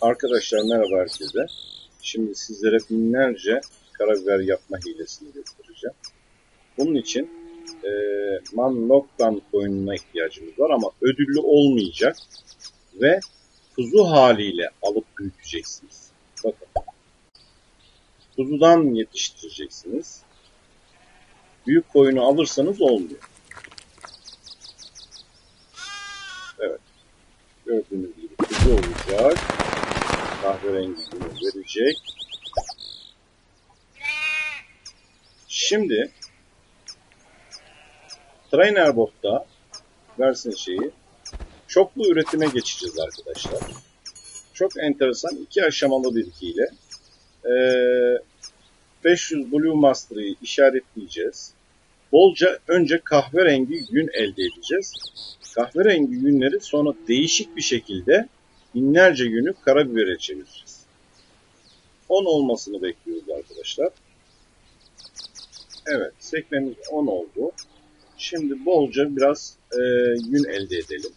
Arkadaşlar merhaba herkese. Şimdi sizlere binlerce karabiber yapma hilesini göstereceğim. Bunun için e, Man Lockdown coin'una ihtiyacımız var ama ödüllü olmayacak ve kuzu haliyle alıp büyüteceksiniz. Bakın. Kuzudan yetiştireceksiniz. Büyük koyunu alırsanız olmuyor. Evet. Gördüğünüz gibi kuzu olacak. Kahverengini verecek. Şimdi Trainer Bot'ta versin şeyi çoklu üretime geçeceğiz arkadaşlar. Çok enteresan iki aşamalı bir hile. Ee, 500 Blue Master'ı işaretleyeceğiz. Bolca önce kahverengi gün elde edeceğiz. Kahverengi günleri sonra değişik bir şekilde binlerce günü karabibere çevireceğiz. 10 olmasını bekliyoruz arkadaşlar. Evet sekmemiz 10 oldu. Şimdi bolca biraz e, gün elde edelim.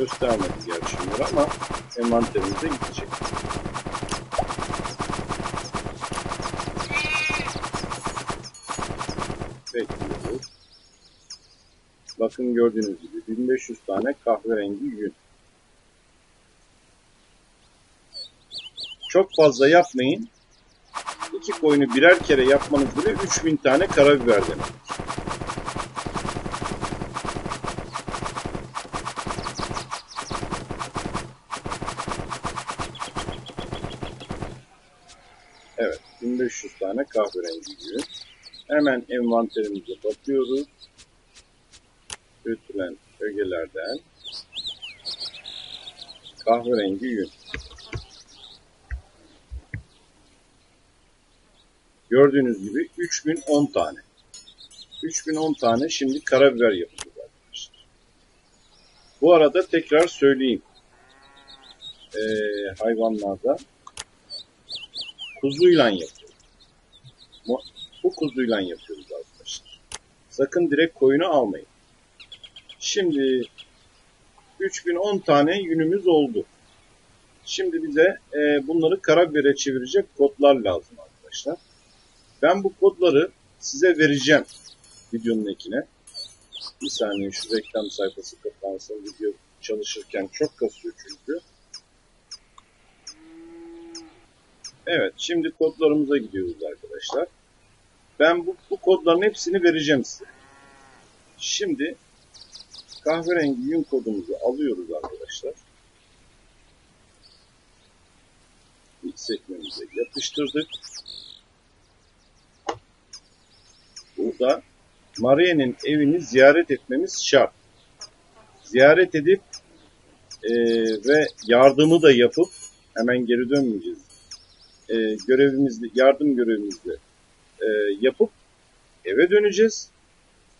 Göstermedi gerçi bunları ama envanterimize gidecek. Bekliyoruz. Bakın gördüğünüz gibi 1500 tane kahverengi yün. Çok fazla yapmayın. İki koyunu birer kere yapmanız bile 3000 tane karabiber demek. Evet, 1500 tane kahverengi yün. Hemen envanterimize bakıyoruz. Üretilen ögelerden kahverengi yün. Gördüğünüz gibi 3010 tane. 3010 tane şimdi karabiber yapacağız arkadaşlar. Bu arada tekrar söyleyeyim. Ee, hayvanlarda kuzuyla yapıyoruz. Bu kuzuyla yapıyoruz arkadaşlar. Sakın direkt koyunu almayın. Şimdi 3010 tane yünümüz oldu. Şimdi bize e, bunları karabibere çevirecek kodlar lazım arkadaşlar. Ben bu kodları size vereceğim videonun ekine. Bir saniye şu reklam sayfası kapansın. Video çalışırken çok kasıyor çünkü. Evet, şimdi kodlarımıza gidiyoruz arkadaşlar. Ben bu, bu kodların hepsini vereceğim size. Şimdi kahverengi yün kodumuzu alıyoruz arkadaşlar. İlk sekmemize yapıştırdık. Burada Maria'nın evini ziyaret etmemiz şart. Ziyaret edip e, ve yardımı da yapıp hemen geri dönmeyeceğiz. E, görevimizde, yardım görevimizde e, yapıp eve döneceğiz.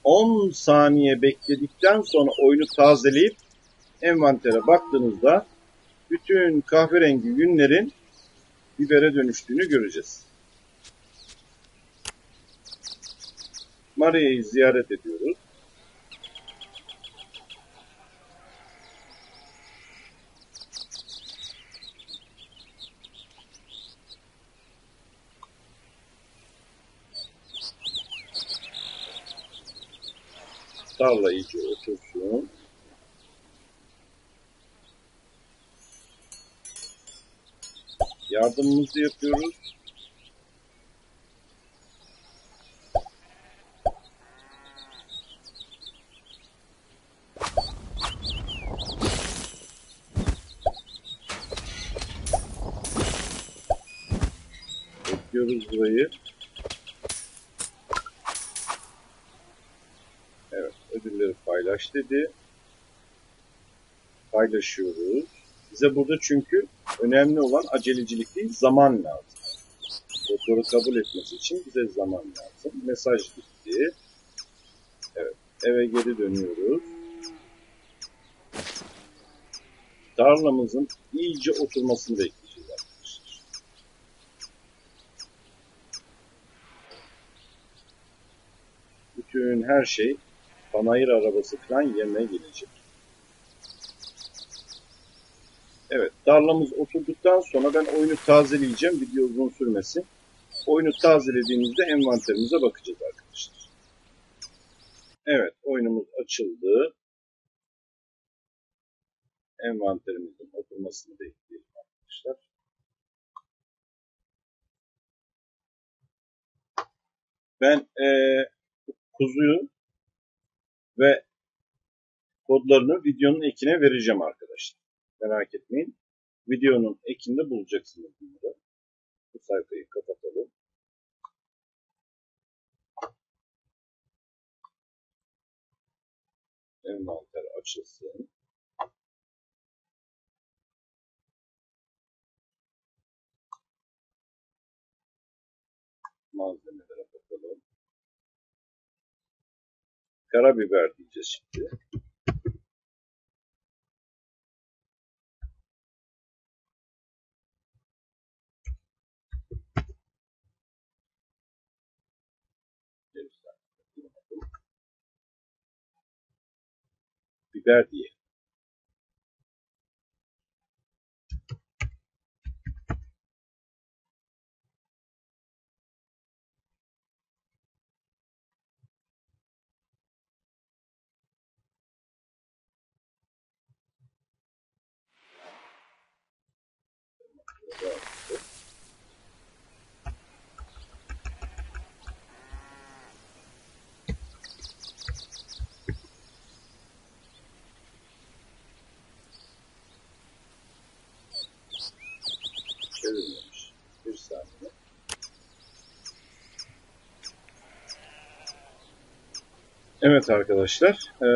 10 saniye bekledikten sonra oyunu tazeleyip envantere baktığınızda bütün kahverengi günlerin bibere dönüştüğünü göreceğiz. Maria'yı ziyaret ediyoruz. Tarla iyice otursun. Yardımımızı yapıyoruz. Bekliyoruz burayı. Evet, ödülleri paylaş dedi. Paylaşıyoruz. Bize burada çünkü önemli olan acelecilik değil, zaman lazım. Doktoru kabul etmesi için bize zaman lazım. Mesaj gitti. Evet, eve geri dönüyoruz. Tarlamızın iyice oturmasını bekleyeceğiz arkadaşlar. Bütün her şey panayır arabası falan yerine gelecek. Evet, tarlamız oturduktan sonra ben oyunu tazeleyeceğim. Video uzun sürmesin. Oyunu tazelediğimizde envanterimize bakacağız arkadaşlar. Evet, oyunumuz açıldı. Envanterimizin oturmasını bekleyelim arkadaşlar. Ben ee, kuzuyu ve kodlarını videonun ekine vereceğim arkadaşlar. Merak etmeyin. Videonun ekinde bulacaksınız bunları. Bu sayfayı kapatalım. Envanter açılsın. Malzemelere Karabiber diyeceğiz şimdi. Biber diye. Çevrilmemiş. Bir saniye. Evet arkadaşlar, e,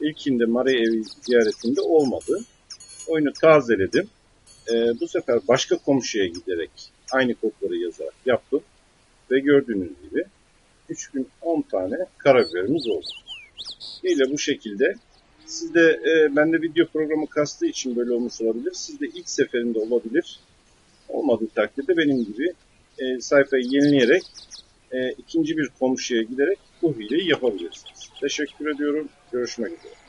ilkinde Mari evi ziyaretinde olmadı. Oyunu tazeledim. E, bu sefer başka komşuya giderek aynı kodları yazarak yaptım. Ve gördüğünüz gibi 3010 tane karabiberimiz oldu. Yine bu şekilde sizde e, bende video programı kastığı için böyle olmuş olabilir. Sizde ilk seferinde olabilir. Olmadığı takdirde benim gibi e, sayfayı yenileyerek e, ikinci bir komşuya giderek bu hileyi yapabilirsiniz. Teşekkür ediyorum. Görüşmek üzere.